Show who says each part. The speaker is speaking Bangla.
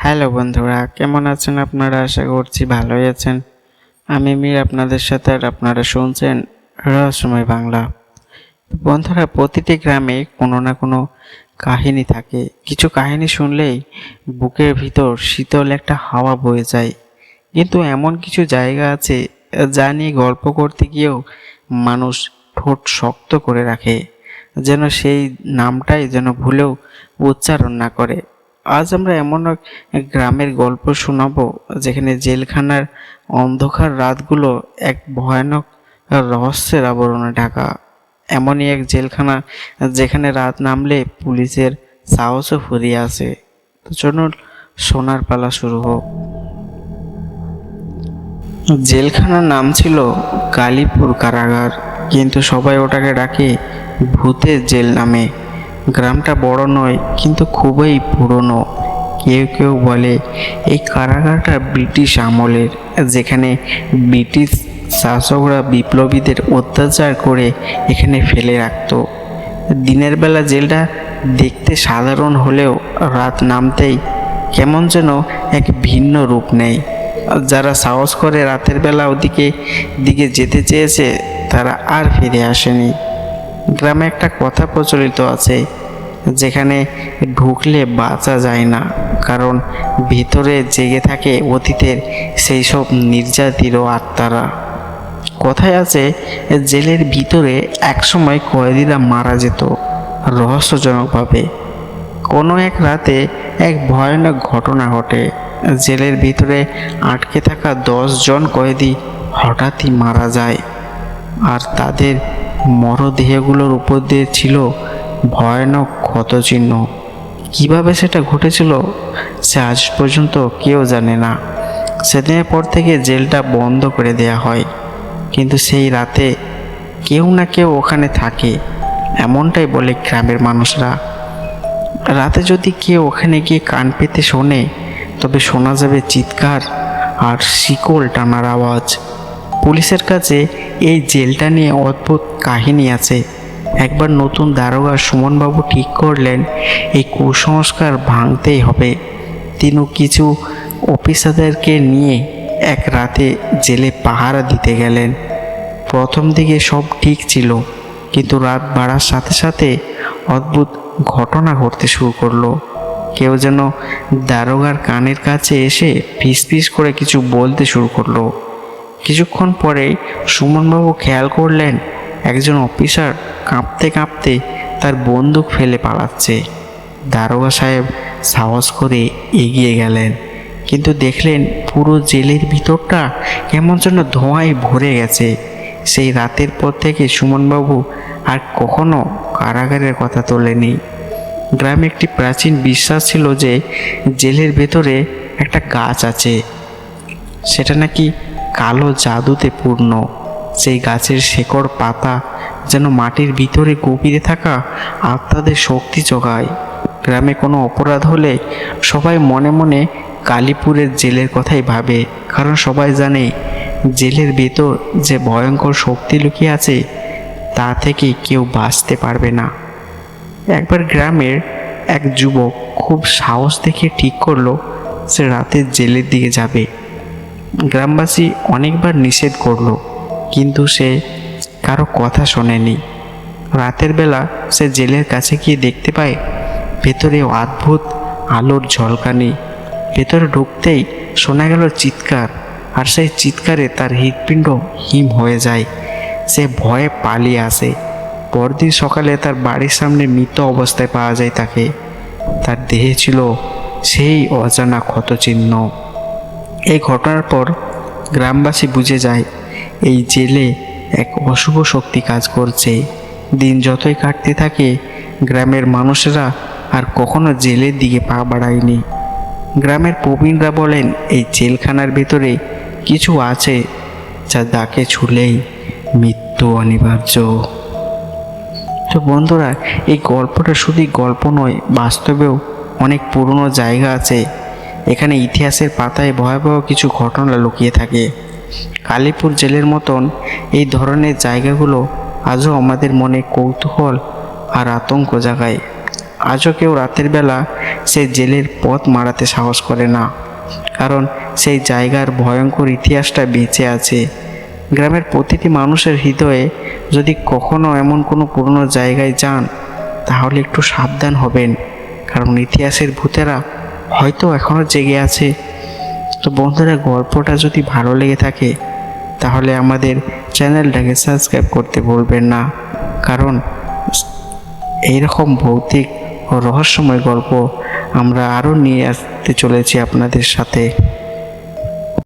Speaker 1: হ্যালো বন্ধুরা, কেমন আছেন আপনারা? আশা করছি ভালোই আছেন। আমি মীর আপনাদের সাথে আর আপনারা শুনছেন রহস্যময় বাংলা। বন্ধুরা, প্রতিটি গ্রামে কোনো না কোনো কাহিনী থাকে। কিছু কাহিনী শুনলেই বুকের ভিতর শীতল একটা হাওয়া বয়ে যায়। কিন্তু এমন কিছু জায়গা আছে যা নিয়ে গল্প করতে গিয়েও মানুষ ঠোঁট শক্ত করে রাখে, যেন সেই নামটাই যেন ভুলেও উচ্চারণ না করে। আজ আমরা এমন এক গ্রামের গল্প শোনাবো, যেখানে জেলখানার অন্ধকার রাতগুলো এক ভয়ানক রহস্যের আবরণে ঢাকা। এমনই এক জেলখানা, যেখানে রাত নামলে পুলিশের সাহসও ফুরিয়ে আসে। তো চলুন সোনার পালা শুরু হোক। জেলখানার নাম ছিল কালীপুর কারাগার, কিন্তু সবাই ওটাকে ডাকে ভূতের জেল নামে। গ্রামটা বড় নয়, কিন্তু খুবই পুরনো। কেউ কেউ বলে, এই কারাগারটা ব্রিটিশ আমলের, যেখানে ব্রিটিশ শাসকরা বিপ্লবীদের অত্যাচার করে এখানে ফেলে রাখত। দিনের বেলা জেলটা দেখতে সাধারণ হলেও রাত নামতেই কেমন যেন এক ভিন্ন রূপ নেয়। যারা সাহস করে রাতের বেলা ওদিকে, দিকে যেতে চেয়েছে, তারা আর ফিরে আসেনি। গ্রামে একটা কথা প্রচলিত আছে, যেখানে ঢুকলে বাঁচা যায় না, কারণ ভিতরে জেগে থাকে অতীতের সেই সব নির্যাতিত আত্মারা। কথায় আছে, জেলের ভিতরে একসময় কয়েদিরা মারা যেত, রহস্যজনকভাবে। কোনো এক রাতে এক ভয়ানক ঘটনা ঘটে, জেলের ভিতরে আটকে থাকা দশ জন কয়েদি হঠাৎই মারা যায়, আর তাদের মরদেহগুলোর উপর দিয়ে ছিল ভয়ানক ক্ষতচিহ্ন। কীভাবে সেটা ঘটেছিল, সে আজ পর্যন্ত কেউ জানে না। সেদিনের পর থেকে জেলটা বন্ধ করে দেয়া হয়। কিন্তু সেই রাতে কেউ না কেউ ওখানে থাকে, এমনটাই বলে গ্রামের মানুষরা। রাতে যদি কেউ ওখানে গিয়ে কান পেতে শোনে, তবে শোনা যাবে চিৎকার আর শিকল টানার আওয়াজ। পুলিশের কাছে এই জেলটা নিয়ে অদ্ভুত কাহিনী আছে। একবার নতুন দারোগা সুমনবাবু ঠিক করলেন, এই কুসংস্কার ভাঙতেই হবে। তিনি কিছু অফিসারদেরকে নিয়ে এক রাতে জেলে পাহারা দিতে গেলেন। প্রথম দিকে সব ঠিক ছিল, কিন্তু রাত বাড়ার সাথে সাথে অদ্ভুত ঘটনা ঘটতে শুরু করল। কেউ যেন দারোগার কানের কাছে এসে ফিস ফিস করে কিছু বলতে শুরু করল। কিছুক্ষণ পরে সুমনবাবু খেয়াল করলেন, একজন অফিসার কাঁপতে কাঁপতে তার বন্দুক ফেলে পালাচ্ছে। দারোগা সাহেব সাহস করে এগিয়ে গেলেন, কিন্তু দেখলেন পুরো জেলের ভিতরটা কেমন যেন ধোঁয়ায় ভরে গেছে। সেই রাতের পর থেকে সুমনবাবু আর কখনো কারাগারের কথা তোলেনি গ্রামে একটি প্রাচীন বিশ্বাস ছিল যে জেলের ভেতরে একটা গাছ আছে। সেটা নাকি কালো জাদুতে পূর্ণ। সেই গাছের শেকড় পাতা যেন মাটির ভিতরে গভীরে থাকা আত্মাদের শক্তি যোগায়। গ্রামে কোনো অপরাধ হলে সবাই মনে মনে কালীপুরের জেলের কথাই ভাবে, কারণ সবাই জানে জেলের ভেতর যে ভয়ঙ্কর শক্তি লুকিয়ে আছে, তা থেকে কেউ বাঁচতে পারবে না। একবার গ্রামের এক যুবক খুব সাহস দেখে ঠিক করল, সে রাতে জেলের দিকে যাবে। গ্রামবাসী অনেকবার নিষেধ করল, কিন্তু সে কারও কথা শোনেনি। রাতের বেলা সে জেলের কাছে গিয়ে দেখতে পায়, ভেতরে অদ্ভুত আলোর ঝলকানি, ভেতরে ঢুকতেই শোনা গেল চিৎকার, আর সেই চিৎকারে তার হৃৎপিণ্ড হিম হয়ে যায়। সে ভয়ে পালিয়ে আসে। পরদিন সকালে তার বাড়ির সামনে মৃত অবস্থায় পাওয়া যায় তাকে। তার দেহে ছিল সেই অজানা ক্ষতচিহ্ন। এই ঘটনার পর গ্রামবাসী বুঝে যায়, এই জেলে এক অশুভ শক্তি কাজ করছে। দিন যতই কাটতে থাকে, গ্রামের মানুষেরা আর কখনো জেলের দিকে পা বাড়ায়নি। গ্রামের প্রবীণরা বলেন, এই জেলখানার ভেতরে কিছু আছে যা দাকে ছুলেই মৃত্যু অনিবার্য। তো বন্ধুরা, এই গল্পটা শুধু গল্প নয়, বাস্তবেও অনেক পুরনো জায়গা আছে। এখানে ইতিহাসের পাতায় ভয়াবহ কিছু ঘটনা লুকিয়ে থাকে। কালীপুর জেলের মতন এই ধরনের জায়গাগুলো আজও আমাদের মনে কৌতূহল আর আতঙ্ক জাগায়। আজও কেউ রাতের বেলা সেই জেলের পথ মারাতে সাহস করে না, কারণ সেই জায়গার ভয়ঙ্কর ইতিহাসটা বেঁচে আছে। গ্রামের প্রতিটি মানুষের হৃদয়ে যদি কখনো এমন কোনো পুরনো জায়গায় যান, তাহলে একটু সাবধান হবেন, কারণ ইতিহাসের ভূতেরা হয়তো এখনও জেগে আছে। তো বন্ধুরা, গল্পটা যদি ভালো লেগে থাকে, তাহলে আমাদের চ্যানেলটাকে সাবস্ক্রাইব করতে ভুলবেন না। কারণ এইরকম ভৌতিক ও রহস্যময় গল্প আমরা আরও নিয়ে আসতে চলেছি আপনাদের সাথে।